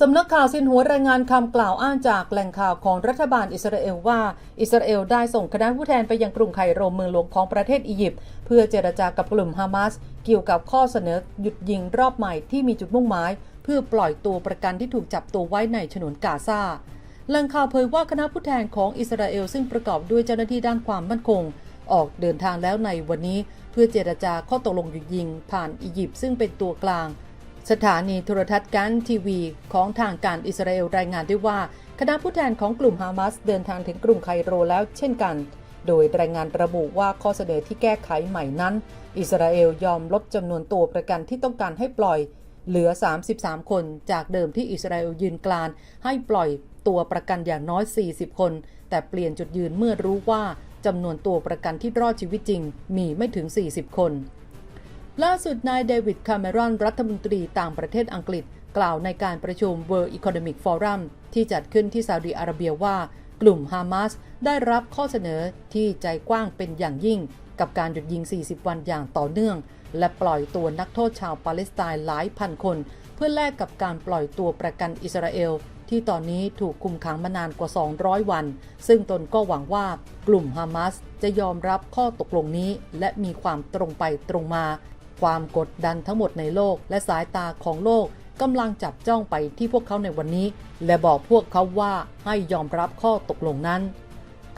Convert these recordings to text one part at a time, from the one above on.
สำนักข่าวซินหัวรายงานคำกล่าวอ้างจากแหล่งข่าวของรัฐบาลอิสราเอลว่า อิสราเอลได้ส่งคณะผู้แทนไปยังกรุงไคโรเมืองหลวงของประเทศอียิปต์เพื่อเจรจากับกลุ่มฮามาสเกี่ยวกับข้อเสนอหยุดยิงรอบใหม่ที่มีจุดมุ่งหมาย เพื่อปล่อยตัวประกันที่ถูกจับตัวไว้ในฉนวนกาซาแหล่งข่าวเผยว่าคณะผู้แทนของอิสราเอลซึ่งประกอบด้วยเจ้าหน้าที่ด้านความมั่นคง ออกเดินทางแล้วในวันนี้ เพื่อเจรจาข้อตกลงหยุดยิงผ่านอียิปต์ซึ่งเป็นตัวกลาง สถานีโทรทัศน์กันทีวีของทางการอิสราเอลรายงานด้วยว่า คณะผู้แทนของกลุ่มฮามาสเดินทางถึงกรุงไคโรแล้วเช่นกัน โดยรายงานระบุว่าข้อเสนอที่แก้ไขใหม่นั้น อิสราเอลยอมลดจำนวนตัวประกันที่ต้องการให้ปล่อย เหลือ 33 คนจากเดิมที่อิสราเอลยืนกลานให้ปล่อยตัวประกันอย่างน้อย 40 คน แต่เปลี่ยนจุดยืนเมื่อรู้ว่าจำนวนตัวประกันที่รอดชีวิตจริง มีไม่ถึง 40 คน ล่าสุดนายเดวิดคาเมรอนรัฐมนตรีต่างประเทศอังกฤษ กล่าวในการประชุม World Economic Forum ที่จัดขึ้นที่ซาอุดิอาระเบียว่า กลุ่มฮามาสได้รับข้อเสนอที่ใจกว้างเป็นอย่างยิ่ง กับการหยุดยิง 40 วันอย่างต่อเนื่อง และปล่อยตัวนักโทษชาวปาเลสไตน์หลายพันคน เพื่อแลกกับการปล่อยตัวประกันอิสราเอลที่ตอนนี้ถูกคุมขังมานานกว่า 200 วัน ซึ่งตนก็หวังว่ากลุ่มฮามาสจะยอมรับข้อตกลงนี้ และมีความตรงไปตรงมา ความกดดันทั้งหมดในโลกและสายตาของโลกกำลังจับจ้องไปที่พวกเขาในวันนี้ และบอกพวกเขาว่าให้ยอมรับข้อตกลงนั้น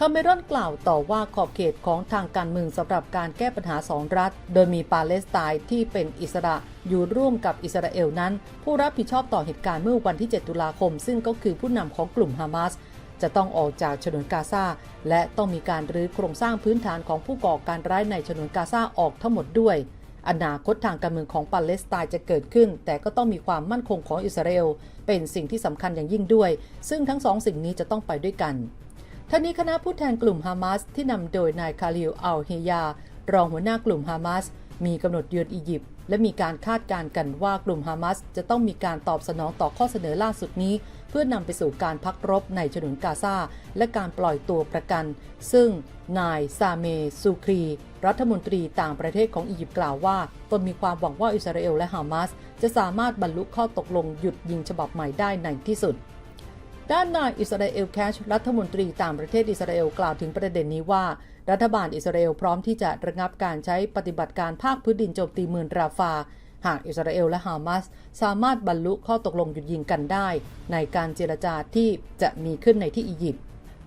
คาเมรอนกล่าวต่อว่าขอบเขตของทางการเมืองสำหรับการแก้ปัญหาสองรัฐ โดยมีปาเลสไตน์ที่เป็นอิสระอยู่ร่วมกับอิสราเอลนั้น ผู้รับผิดชอบต่อเหตุการณ์เมื่อวันที่ 7 ตุลาคม ซึ่งก็คือผู้นำของกลุ่มฮามาสจะต้องออกจากฉนวนกาซาและต้องมีการรื้อโครงสร้างพื้นฐานของผู้ก่อการร้ายในฉนวนกาซาออกทั้งหมดด้วย อนาคตทางการเมืองของปาเลสไตน์จะเกิดขึ้น แต่ก็ต้องมีความมั่นคงของอิสราเอล เป็นสิ่งที่สำคัญอย่างยิ่งด้วย ซึ่งทั้งสองสิ่งนี้จะต้องไปด้วยกันท่านี้คณะผู้แทนกลุ่มฮามาสที่นำโดยนายคาลิลอัลเฮียารองหัวหน้ากลุ่มฮามาสมีกำหนดเยือนอียิปต์ และมีการคาดการณ์กันว่ากลุ่มฮามาสจะต้องมีการตอบสนองต่อข้อเสนอล่าสุดนี้ เพื่อนำไปสู่การพักรบในฉนวนกาซาและการปล่อยตัวประกัน ซึ่งนายซาเมซูครี รัฐมนตรีต่างประเทศของอียิปต์กล่าวว่าตนมีความหวังว่าอิสราเอลและฮามาสจะสามารถบรรลุข้อตกลงหยุดยิงฉบับใหม่ได้ในที่สุด ด้านนายอิสราเอลแคชรัฐมนตรีต่างประเทศอิสราเอลกล่าวถึงประเด็นนี้ว่า รัฐบาลอิสราเอลพร้อมที่จะระงับการใช้ปฏิบัติการภาคพื้นดินโจมตีเมืองราฟา หากอิสราเอลและฮามาสสามารถบรรลุข้อตกลงหยุดยิงกันได้ ในการเจรจาที่จะมีขึ้นในที่อียิปต์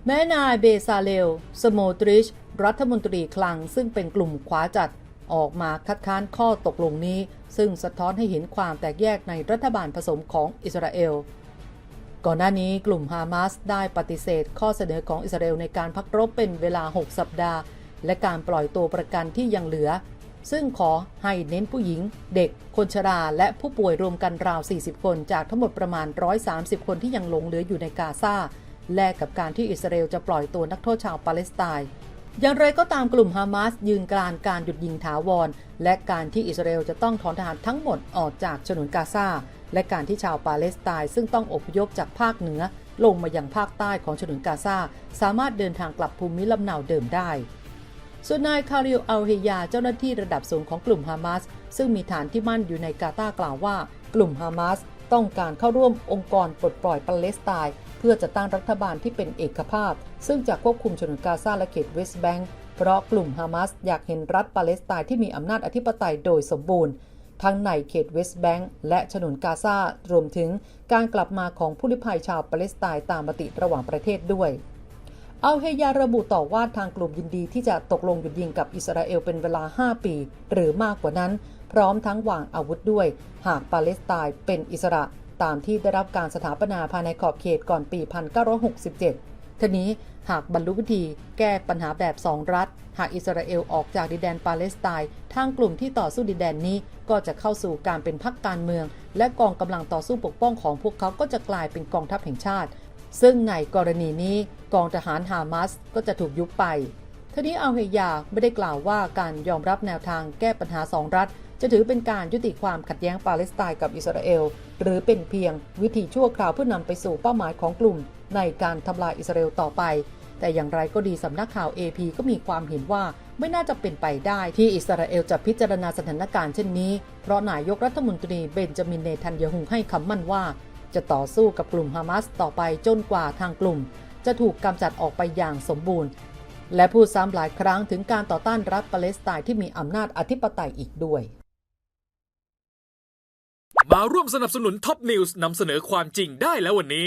แม้นายเบซาเลลสโมตริช รัฐมนตรีคลังซึ่งเป็นกลุ่มขวาจัดออกมาคัดค้านข้อตกลงนี้ ซึ่งสะท้อนให้เห็นความแตกแยกในรัฐบาลผสมของอิสราเอล ก่อนหน้านี้กลุ่มฮามาสได้ปฏิเสธข้อเสนอของอิสราเอลในการพักรบเป็นเวลา 6 สัปดาห์ และการปล่อยตัวประกันที่ยังเหลือ ซึ่งขอให้เน้นผู้หญิง เด็ก คนชรา และผู้ป่วยรวมกันราว 40 คนจากทั้งหมดประมาณ 130 คนที่ยังหลงเหลืออยู่ในกาซาแลกกับการที่อิสราเอลจะปล่อยตัวนักโทษชาวปาเลสไตน์อย่างไรก็ตามกลุ่มฮามาสยืนกรานการหยุดยิงถาวร และการที่อิสราเอลจะต้องถอนทหารทั้งหมดออกจากฉนวนกาซา และการที่ชาวปาเลสไตน์ซึ่งต้องอพยพจากภาคเหนือ ลงมายังภาคใต้ของฉนวนกาซาสามารถเดินทางกลับภูมิลำเนาเดิมได้ส่วนนายคาริลอัลเฮียาเจ้าหน้าที่ระดับสูงของกลุ่มฮามาสซึ่งมีฐานที่มั่นอยู่ในกาตาร์กล่าวว่า กลุ่มฮามาสต้องการเข้าร่วมองค์กรปลดปล่อยปาเลสไตน์เพื่อจะตั้งรัฐบาลที่เป็นเอกภาพ ซึ่งจะควบคุมฉนวนกาซาและเขตเวสต์แบงก์เพราะกลุ่มฮามาสอยากเห็นรัฐปาเลสไตน์ที่มีอำนาจอธิปไตยโดยสมบูรณ์ ทั้งในเขตเวสต์แบงก์และฉนวนกาซารวมถึงการกลับมาของผู้ลี้ภัยชาวปาเลสไตน์ตามมติระหว่างประเทศด้วย เอัลเฮยาระบุต่อว่าทางกลุ่มยินดีที่จะตกลงหยุดยิงกับอิสราเอลเป็นเวลา 5 ปี หรือมากกว่านั้น พร้อมทั้งวางอาวุธด้วย หากปาเลสไตน์เป็นอิสระตามที่ได้รับการสถาปนาภายในขอบเขตก่อนปี 1967 ทีนี้หากบรรลุวิธีแก้ปัญหาแบบ2รัฐ หากอิสราเอลออกจากดินแดนปาเลสไตน์ทางกลุ่มที่ต่อสู้ดินแดนนี้ก็จะเข้าสู่การเป็นพรรคการเมือง และกองกำลังต่อสู้ปกป้องของพวกเขาก็จะกลายเป็นกองทัพแห่งชาติ ซึ่งในกรณีนี้กองทหารฮามาสก็จะถูกยุบไปทีนี้อัลเฮยาไม่ได้กล่าวว่าการยอมรับแนวทางแก้ปัญหาสองรัฐ จะถือเป็นการยุติความขัดแย้งปาเลสไตน์กับอิสราเอล หรือเป็นเพียงวิธีชั่วคราวเพื่อนำไปสู่เป้าหมายของกลุ่ม ในการทำลายอิสราเอลต่อไป แต่อย่างไรก็ดีสำนักข่าว AP ก็มีความเห็นว่าไม่น่าจะเป็นไปได้ที่อิสราเอลจะพิจารณาสถานการณ์เช่นนี้ เพราะนายกรัฐมนตรีเบนจามินเนทันยาฮุให้คำมั่นว่า จะต่อสู้กับกลุ่มฮามาสต่อไปจนกว่าทางกลุ่ม จะถูกกำจัดออกไปอย่างสมบูรณ์ และพูดซ้ำหลายครั้งถึงการต่อต้านรัฐปาเลสไตน์ที่มีอำนาจอธิปไตยอีกด้วย มาร่วมสนับสนุนท็อปนิวส์นำเสนอความจริงได้แล้ววันนี้